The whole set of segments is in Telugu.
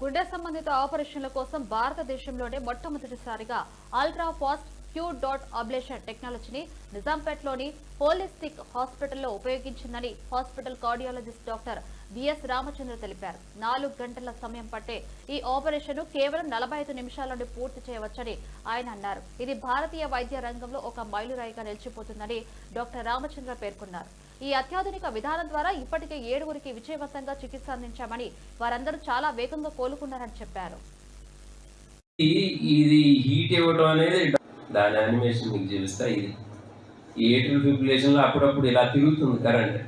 గుండె సంబంధిత ఆపరేషన్ల కోసం భారతదేశంలోనే మొట్టమొదటిసారిగా ultra fast Q dot ablation టెక్నాలజీని నిజాంపేట్లోని హోలిస్టిక్ హాస్పిటల్లో ఉపయోగించిందని hospital cardiologist doctor V S Ramachandra తెలిపారు. నాలుగు గంటల సమయం పట్టే ఈ ఆపరేషన్ కేవలం నలభై ఐదు నిమిషాల్లోనే పూర్తి చేయవచ్చని ఆయన అన్నారు. ఇది భారతీయ వైద్య రంగంలో ఒక మైలురాయిగా నిలిచిపోతుందని డాక్టర్ రామచంద్ర పేర్కొన్నారు. ఈ అత్యాధునిక విధానం ద్వారా ఇప్పటికే ఏడుగురికి విజయవంతంగా చికిత్స అందించామని వారందరూ చాలా వేగంగా కోలుకున్నారని చెప్పారు. ఇది హీట్ ఇవ్వడం అనేది దాని యానిమేషన్ మీకు చూపిస్తా. ఇది ఈ ఏటిల్ ఫిబ్రిలేషన్లో అప్పుడప్పుడు ఇలా తిరుగుతుంది కరెంట్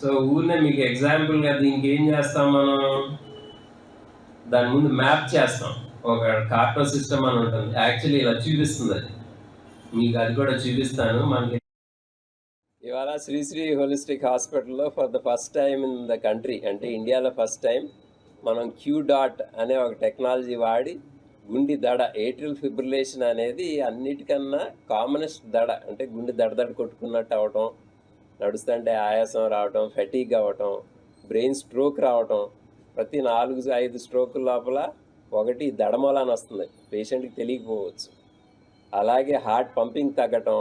సో ఊరినే మీకు ఎగ్జాంపుల్గా దీనికి ఏం చేస్తాం మనం? దాని ముందు మ్యాప్ చేస్తాం. ఒక కార్టో సిస్టమ్ అని ఉంటుంది. యాక్చువల్లీ ఇలా చూపిస్తుంది అది. మీకు అది కూడా చూపిస్తాను. మనకి ఇవాళ శ్రీశ్రీ హోలిస్టిక్ హాస్పిటల్లో for the first time in the country అంటే ఇండియాలో ఫస్ట్ టైం మనం క్యూ డాట్ అనే ఒక టెక్నాలజీ వాడి గుండె దడ ఏట్రియల్ ఫిబ్రిలేషన్ అనేది అన్నిటికన్నా కామనెస్ట్ దడ. అంటే గుండె దడదడ కొట్టుకున్నట్టు అవటం నడుస్తుంటే ఆయాసం రావటం ఫెటీగ్ అవ్వటం బ్రెయిన్ స్ట్రోక్ రావటం ప్రతి నాలుగు ఐదు స్ట్రోకుల లోపల ఒకటి దడమలాని వస్తుంది. పేషెంట్కి తెలియకపోవచ్చు. అలాగే హార్ట్ పంపింగ్ తగ్గటం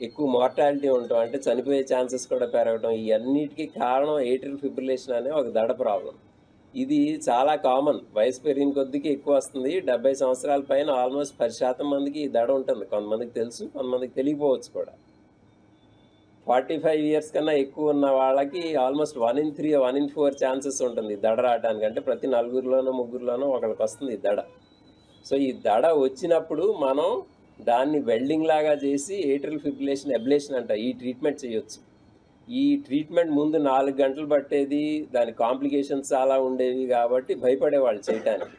ఎక్కువ మార్టాలిటీ ఉండటం అంటే చనిపోయే ఛాన్సెస్ కూడా పెరగటం ఇవన్నిటికీ కారణం ఏట్రియల్ ఫిబ్రిలేషన్ అనే ఒక దడ ప్రాబ్లం ఇది చాలా కామన్ వయసు పెరిగిన కొద్దికి ఎక్కువ వస్తుంది. డెబ్బై సంవత్సరాల పైన ఆల్మోస్ట్ పది శాతం మందికి ఈ దడ ఉంటుంది. కొంతమందికి తెలుసు కొంతమందికి తెలియకపోవచ్చు కూడా. ఫార్టీ ఫైవ్ ఇయర్స్ కన్నా ఎక్కువ ఉన్న వాళ్ళకి almost one in three one in four chances ఉంటుంది దడ రావడానికి. అంటే ప్రతి నలుగురిలోనో ముగ్గురులోనో ఒకరికి వస్తుంది ఈ దడ. సో ఈ దడ వచ్చినప్పుడు మనం దాన్ని వెల్డింగ్ లాగా చేసి ఏట్రల్ ఫిబ్రిలేషన్ ఎబ్లేషన్ అంట ఈ ట్రీట్మెంట్ చేయొచ్చు. ఈ ట్రీట్మెంట్ ముందు నాలుగు గంటలు పట్టేది దాని కాంప్లికేషన్స్ చాలా ఉండేవి కాబట్టి భయపడేవాళ్ళు చేయటానికి.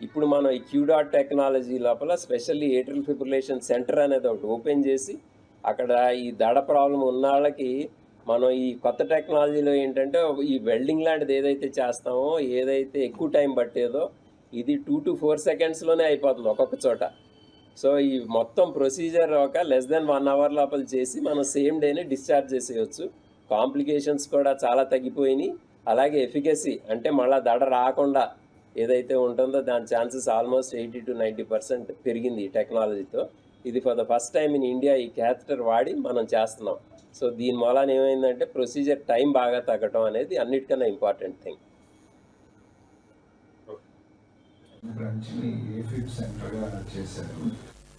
ఇప్పుడు మనం ఈ క్యూడాట్ టెక్నాలజీ లోపల స్పెషల్లీ ఏట్రల్ ఫిబ్రిలేషన్ సెంటర్ అనేది ఒకటి ఓపెన్ చేసి అక్కడ ఈ దడ ప్రాబ్లం ఉన్న వాళ్ళకి మనం ఈ కొత్త టెక్నాలజీలో ఏంటంటే ఈ వెల్డింగ్ లాంటిది ఏదైతే చేస్తామో ఏదైతే ఎక్కువ టైం పట్టేదో ఇది టూ టు ఫోర్ సెకండ్స్లోనే అయిపోతుంది ఒక్కొక్క చోట. సో ఈ మొత్తం ప్రొసీజర్ ఒక లెస్ దెన్ వన్ అవర్ లోపల చేసి మనం సేమ్ డేనే డిశ్చార్జ్ చేసేయచ్చు. కాంప్లికేషన్స్ కూడా చాలా తగ్గిపోయినాయి. అలాగే ఎఫికసీ అంటే మళ్ళీ దడ రాకుండా ఏదైతే ఉంటుందో దాని chances almost eighty to ninety percent పెరిగింది ఈ టెక్నాలజీతో. ఇది for the first time in India ఈ క్యాథెటర్ వాడి మనం చేస్తున్నాం. సో దీని మూలాన ఏమైందంటే ప్రొసీజర్ టైం బాగా తగ్గటం అనేది అన్నిటికన్నా ఇంపార్టెంట్ థింగ్. బ్రాంచ్ని ఏ ఫిట్ సెంటర్గా చేశారు.